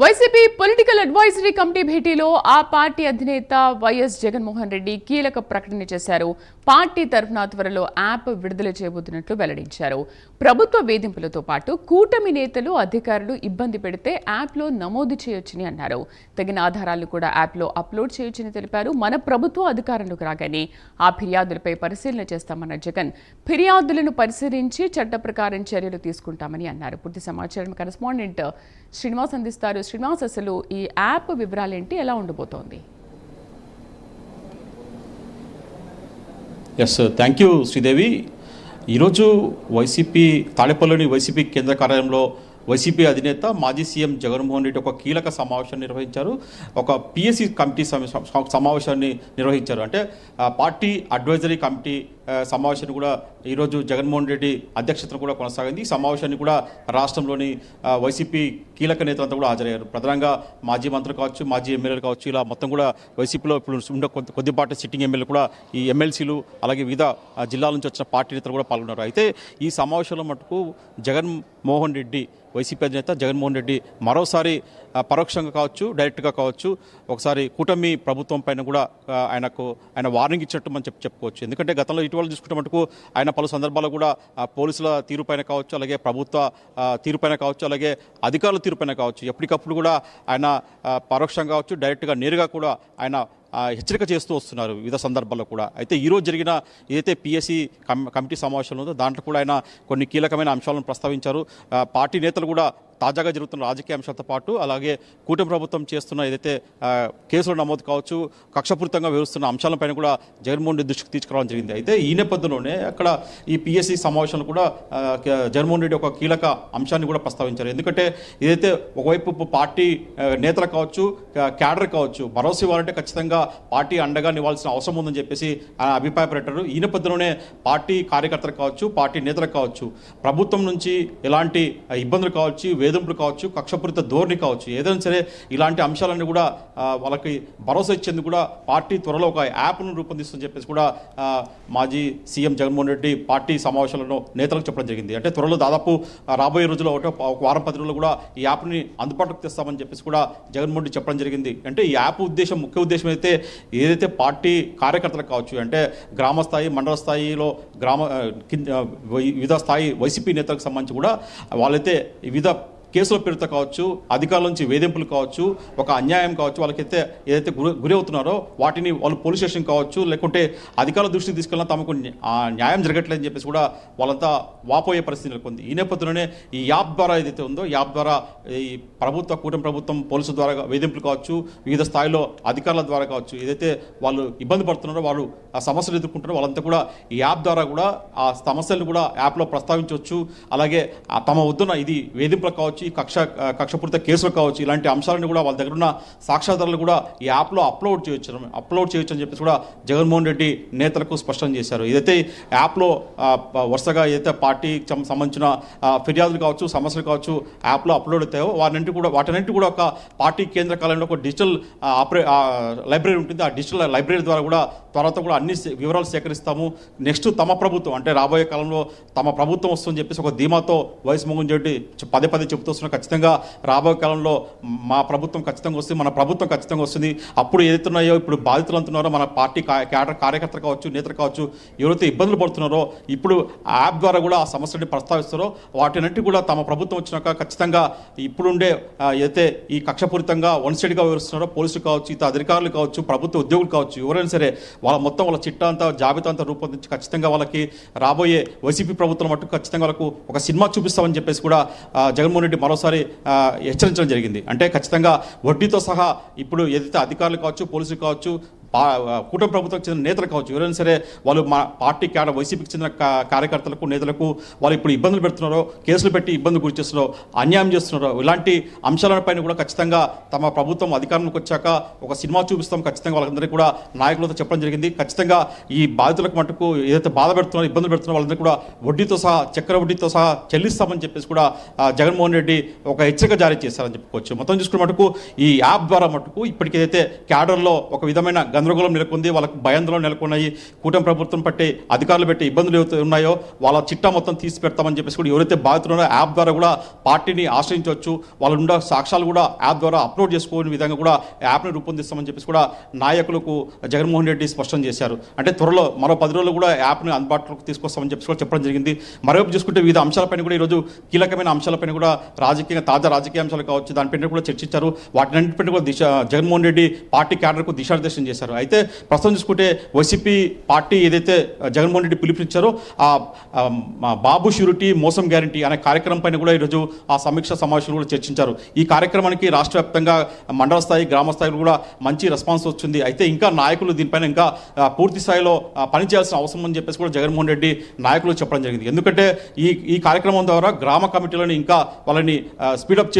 YCP political advisory committee భేటీలో ఆ party అధినేత వైఎస్ జగన్మోహన్ రెడ్డి కీలక ప్రకటన చేశారు. పార్టీ తరఫున త్వరలో యాప్ విడుదల చేయబోతున్నట్లు వెల్లడించారు. ప్రభుత్వ వేధింపులతో పాటు కూటమి నేతలు అధికారులు ఇబ్బంది పెడితే యాప్లో నమోదు చేయొచ్చని అన్నారు. తగిన ఆధారాలు కూడా యాప్లో అప్లోడ్ చేయొచ్చని తెలిపారు. మన ప్రభుత్వం అధికారంలోకి రాగానే ఆ ఫిర్యాదులపై పరిశీలన చేస్తామన్న జగన్ ఫిర్యాదులను పరిశీలించి చట్ట ప్రకారం చర్యలు తీసుకుంటామని అన్నారు. పూర్తి సమాచారం కరెస్పాండెంట్ శ్రీనివాస్ అందిస్తారు. శ్రీనివాస్ అసలు ఈ యాప్ వివరాలేంటి ఎలా ఉండబోతోంది? Yes thank you Sridevi. ఈరోజు వైసీపీ తాడేపల్లిలోని వైసీపీ కేంద్ర కార్యాలయంలో వైసీపీ అధినేత మాజీ సీఎం జగన్మోహన్ రెడ్డి ఒక కీలక సమావేశం నిర్వహించారు. ఒక పిఎస్సి కమిటీ సమావేశాన్ని నిర్వహించారు. అంటే పార్టీ అడ్వైజరీ కమిటీ సమావేశాన్ని కూడా ఈరోజు జగన్మోహన్ రెడ్డి అధ్యక్షతన కూడా కొనసాగింది. ఈ సమావేశాన్ని కూడా రాష్ట్రంలోని వైసీపీ కీలక నేతలంతా కూడా హాజరయ్యారు. ప్రధానంగా మాజీ మంత్రులు కావచ్చు మాజీ ఎమ్మెల్యేలు కావచ్చు ఇలా మొత్తం కూడా వైసీపీలో ఇప్పుడు ఉండే కొద్ది కొద్దిపాటి సిట్టింగ్ ఎమ్మెల్యేలు కూడా ఈ ఎమ్మెల్సీలు అలాగే వివిధ జిల్లాల నుంచి వచ్చిన పార్టీ నేతలు కూడా పాల్గొన్నారు. అయితే ఈ సమావేశంలో మటుకు జగన్మోహన్ రెడ్డి వైసీపీ అధినేత జగన్మోహన్ రెడ్డి మరోసారి పరోక్షంగా కావచ్చు డైరెక్ట్గా కావచ్చు ఒకసారి కూటమి ప్రభుత్వం పైన కూడా ఆయనకు ఆయన వార్నింగ్ ఇచ్చినట్టు మనం చెప్పి చెప్పుకోవచ్చు. ఎందుకంటే గతంలో ఇటీవల చూసుకుంటే మటుకు ఆయన పలు సందర్భాల్లో కూడా పోలీసుల తీరుపైన కావచ్చు అలాగే ప్రభుత్వ తీరుపైన కావచ్చు అలాగే అధికారుల తీరుపైన కావచ్చు ఎప్పటికప్పుడు కూడా ఆయన పరోక్షంగా కావచ్చు డైరెక్ట్గా నేరుగా కూడా ఆయన హెచ్చరిక చేస్తూ వస్తున్నారు వివిధ సందర్భాల్లో కూడా. అయితే ఈరోజు జరిగిన ఏదైతే పిఎస్సి కమిటీ సమావేశంలో ఉందో దాంట్లో కూడా ఆయన కొన్ని కీలకమైన అంశాలను ప్రస్తావించారు. పార్టీ నేతలు కూడా తాజాగా జరుగుతున్న రాజకీయ అంశాలతో పాటు అలాగే కూటమి ప్రభుత్వం చేస్తున్న ఏదైతే కేసులు నమోదు కావచ్చు కక్షపూరితంగా వివరిస్తున్న అంశాలపైన కూడా జగన్మోహన్ రెడ్డి దృష్టికి తీసుకురావడం జరిగింది. అయితే ఈ నేపథ్యంలోనే అక్కడ ఈ పిఎస్సి సమావేశంలో కూడా జగన్మోహన్ రెడ్డి ఒక కీలక అంశాన్ని కూడా ప్రస్తావించారు. ఎందుకంటే ఏదైతే ఒకవైపు పార్టీ నేతలు కావచ్చు క్యాడర్ కావచ్చు భరోసా ఇవ్వాలంటే ఖచ్చితంగా పార్టీ అండగా నివ్వాల్సిన అవసరం ఉందని చెప్పేసి అభిప్రాయపడ్డారు. ఈ నేపథ్యంలోనే పార్టీ కార్యకర్తలు కావచ్చు పార్టీ నేతలు కావచ్చు ప్రభుత్వం నుంచి ఎలాంటి ఇబ్బందులు కావచ్చు వేధింపులు కావచ్చు కక్షపూరిత ధోరణి కావచ్చు ఏదైనా సరే ఇలాంటి అంశాలన్నీ కూడా వాళ్ళకి భరోసా ఇచ్చేందుకు కూడా పార్టీ త్వరలో ఒక యాప్ను రూపొందిస్తుందని చెప్పేసి కూడా మాజీ సీఎం జగన్మోహన్ రెడ్డి పార్టీ సమావేశాలను నేతలకు చెప్పడం జరిగింది. అంటే త్వరలో దాదాపు రాబోయే రోజుల్లో ఒకటో ఒక వారం పది రోజులు కూడా ఈ యాప్ని అందుబాటులోకి తెస్తామని చెప్పేసి కూడా జగన్మోహన్ రెడ్డి చెప్పడం జరిగింది. అంటే ఈ యాప్ ఉద్దేశం ముఖ్య ఉద్దేశం అయితే ఏదైతే పార్టీ కార్యకర్తలకు కావచ్చు అంటే గ్రామ స్థాయి మండల స్థాయిలో గ్రామ కింద వివిధ స్థాయి వైసీపీ నేతలకు సంబంధించి కూడా వాళ్ళైతే వివిధ కేసుల పేరుతో కావచ్చు అధికారుల నుంచి వేధింపులు కావచ్చు ఒక అన్యాయం కావచ్చు వాళ్ళకైతే ఏదైతే గురి గురి అవుతున్నారో వాటిని వాళ్ళు పోలీస్ స్టేషన్ కావచ్చు లేకుంటే అధికారుల దృష్టికి తీసుకెళ్ళినా తమకు ఆ న్యాయం జరగట్లేదని చెప్పేసి కూడా వాళ్ళంతా వాపోయే పరిస్థితి నెలకొంది. ఈ నేపథ్యంలోనే ఈ యాప్ ద్వారా ఏదైతే ఉందో యాప్ ద్వారా ఈ ప్రభుత్వ కూటమి ప్రభుత్వం పోలీసుల ద్వారా వేధింపులు కావచ్చు వివిధ స్థాయిలో అధికారుల ద్వారా కావచ్చు ఏదైతే వాళ్ళు ఇబ్బంది పడుతున్నారో వాళ్ళు ఆ సమస్యలు ఎదుర్కొంటారో వాళ్ళంతా కూడా ఈ యాప్ ద్వారా కూడా ఆ సమస్యలను కూడా యాప్లో ప్రస్తావించవచ్చు. అలాగే తమ వద్దున ఇది వేధింపులు కావచ్చు ఈ కక్ష కక్షపూరిత కేసులు కావచ్చు ఇలాంటి అంశాలను కూడా వాళ్ళ దగ్గర ఉన్న సాక్ష్యాధారాలు కూడా ఈ యాప్లో అప్లోడ్ చేయొచ్చు అప్లోడ్ చేయొచ్చు అని చెప్పేసి కూడా జగన్మోహన్ రెడ్డి నేతలకు స్పష్టం చేశారు. ఏదైతే యాప్లో వరుసగా ఏదైతే పార్టీకి సంబంధించిన ఫిర్యాదులు కావచ్చు సమస్యలు కావచ్చు యాప్లో అప్లోడ్ అవుతాయో వాటినంటి కూడా వాటినంటి కూడా ఒక పార్టీ కేంద్ర కాలంలో ఒక డిజిటల్ ఆపరే ఆ, లైబ్రరీ ఉంటుంది. ఆ డిజిటల్ లైబ్రరీ ద్వారా కూడా తర్వాత కూడా అన్ని వివరాలు సేకరిస్తాము. నెక్స్ట్ తమ ప్రభుత్వం అంటే రాబోయే కాలంలో తమ ప్రభుత్వం వస్తుందని చెప్పేసి ఒక ధీమాతో వయసు మోహన్ రెడ్డి పదే పదే చెబుతూ వస్తున్నారు ఖచ్చితంగా రాబోయే కాలంలో మా ప్రభుత్వం ఖచ్చితంగా వస్తుంది మన ప్రభుత్వం ఖచ్చితంగా వస్తుంది. అప్పుడు ఏదైతున్నాయో ఇప్పుడు బాధితులు అంటున్నారో మన పార్టీ కా- క్యాడర్ కార్యకర్తలు కావచ్చు నేతలు కావచ్చు ఎవరైతే ఇబ్బందులు పడుతున్నారో ఇప్పుడు యాప్ ద్వారా కూడా ఆ సమస్యని ప్రస్తావిస్తారో వాటినంటి కూడా తమ ప్రభుత్వం వచ్చినాక ఖచ్చితంగా ఇప్పుడుండే అయితే ఏదైతే ఈ కక్షపూరితంగా వన్ సైడ్గా వివరిస్తున్నారో పోలీసులు కావచ్చు ఇతర అధికారులు కావచ్చు ప్రభుత్వ ఉద్యోగులు కావచ్చు ఎవరైనా సరే వాళ్ళ మొత్తం వాళ్ళ చిట్టా అంతా జాబితా అంతా రూపొందించి ఖచ్చితంగా వాళ్ళకి రాబోయే వైసీపీ ప్రభుత్వం మటుకు ఖచ్చితంగా వాళ్ళకు ఒక సినిమా చూపిస్తామని చెప్పేసి కూడా జగన్మోహన్ రెడ్డి మరోసారి హెచ్చరించడం జరిగింది. అంటే ఖచ్చితంగా వడ్డీతో సహా ఇప్పుడు ఏదైతే అధికారులు కావచ్చు పోలీసులు కావచ్చు పా కూటమి ప్రభుత్వం చెందిన నేతలు కావచ్చు. ఎవరైనా సరే వాళ్ళు మా పార్టీ కాడ వైసీపీకి చెందిన కార్యకర్తలకు నేతలకు వాళ్ళు ఇప్పుడు ఇబ్బందులు పెడుతున్నారో కేసులు పెట్టి ఇబ్బందులు గురి చేస్తున్నారో అన్యాయం చేస్తున్నారో ఇలాంటి అంశాలపైన కూడా ఖచ్చితంగా తమ ప్రభుత్వం అధికారంలోకి వచ్చాక ఒక సినిమా చూపిస్తాం. ఖచ్చితంగా వాళ్ళందరికీ కూడా నాయకులతో చెప్పడం జరిగింది. ఖచ్చితంగా ఈ బాధితులకు మటుకు ఏదైతే బాధ పెడుతున్నారో ఇబ్బందులు పెడుతున్నారో వాళ్ళందరూ కూడా వడ్డీతో సహా చక్కెర వడ్డీతో సహా చెల్లిస్తామని చెప్పేసి కూడా జగన్మోహన్ రెడ్డి ఒక హెచ్చరిక జారీ చేశారని చెప్పుకోవచ్చు. మొత్తం చూసుకున్న మటుకు ఈ యాప్ ద్వారా మటుకు ఇప్పటికేదైతే క్యాడర్లో ఒక విధమైన గందరగోళం నెలకొంది వాళ్ళకు భయాందోళన నెలకొన్నాయి. కూటమి ప్రభుత్వం పట్టే అధికారులు పెట్టే ఇబ్బందులు ఏవైతే ఉన్నాయో వాళ్ళ చిట్టా మొత్తం తీసి పెడతామని చెప్పేసి కూడా ఎవరైతే బాధితులు యాప్ ద్వారా కూడా పార్టీని ఆశ్రయించవచ్చు. వాళ్ళు ఉండే సాక్ష్యాలు కూడా యాప్ ద్వారా అప్లోడ్ చేసుకోని విధంగా కూడా యాప్ని రూపొందిస్తామని చెప్పేసి కూడా నాయకులకు జగన్మోహన్ రెడ్డి స్పష్టం చేశారు. అంటే త్వరలో మరో పది రోజులు కూడా యాప్ని అందుబాటులోకి తీసుకొస్తామని చెప్పేసి కూడా చెప్పడం జరిగింది. మరోవైపు చూసుకుంటే వివిధ అంశాలపైన కూడా ఈరోజు కీలకమైన అంశాలపైన కూడా రాజకీయ తాజా రాజకీయ అంశాలు కావచ్చు దానిపైన కూడా చర్చించారు. వాటినన్నింటిపైన కూడా దిశ జగన్మోహన్ రెడ్డి పార్టీ క్యాడర్కు దిశానిర్దేశం చేశారు. అయితే ప్రస్తుతం చూసుకుంటే వైసీపీ పార్టీ ఏదైతే జగన్మోహన్ రెడ్డి పిలుపునిచ్చారో ఆ బాబు షూరిటీ మోసం గ్యారంటీ అనే కార్యక్రమం పైన కూడా ఈరోజు ఆ సమీక్ష సమావేశంలో కూడా చర్చించారు. ఈ కార్యక్రమానికి రాష్ట్ర వ్యాప్తంగా మండల స్థాయి గ్రామ స్థాయిలో కూడా మంచి రెస్పాన్స్ వచ్చింది. అయితే ఇంకా నాయకులు దీనిపైన ఇంకా పూర్తి స్థాయిలో పనిచేయాల్సిన అవసరం అని చెప్పేసి కూడా జగన్మోహన్ రెడ్డి నాయకులు చెప్పడం జరిగింది. ఎందుకంటే ఈ ఈ కార్యక్రమం ద్వారా గ్రామ కమిటీలను ఇంకా వాళ్ళని స్పీడప్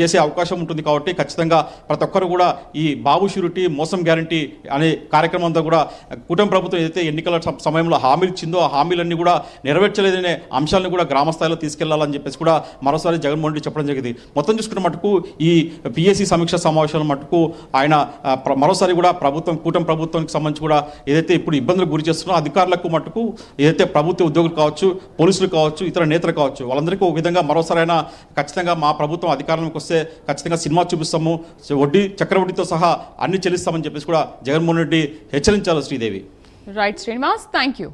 చేసే అవకాశం ఉంటుంది కాబట్టి ఖచ్చితంగా ప్రతి ఒక్కరు కూడా ఈ బాబు షూరిటీ మోసం గ్యారంటీ అనే కార్యక్రమం అంతా కూడా కూటమి ప్రభుత్వం ఏదైతే ఎన్నికల సమయంలో హామీలు ఇచ్చిందో ఆ హామీలన్నీ కూడా నెరవేర్చలేదనే అంశాలను కూడా గ్రామ స్థాయిలో తీసుకెళ్ళాలని చెప్పేసి కూడా మరోసారి జగన్మోహన్ రెడ్డి చెప్పడం జరిగింది. మొత్తం చూసుకున్న మటుకు ఈ పిఎస్సి సమీక్ష సమావేశాల మటుకు ఆయన ప్ర- మరోసారి కూడా ప్రభుత్వం కూటమి ప్రభుత్వానికి సంబంధించి కూడా ఏదైతే ఇప్పుడు ఇబ్బందులు గురి చేస్తున్నారో అధికారులకు మటుకు ఏదైతే ప్రభుత్వ ఉద్యోగులు కావచ్చు పోలీసులు కావచ్చు ఇతర నేతలు కావచ్చు వాళ్ళందరికీ ఒక విధంగా మరోసారి అయినా ఖచ్చితంగా మా ప్రభుత్వం అధికారంలోకి వస్తే ఖచ్చితంగా సినిమా చూపిస్తాము. వడ్డీ చక్రవడ్డీతో సహా అన్ని చెల్లిస్తామని చెప్పేసి కూడా జగన్మోహన్ రెడ్డి హెచ్చరించారు Sridevi. Right Srinivas thank you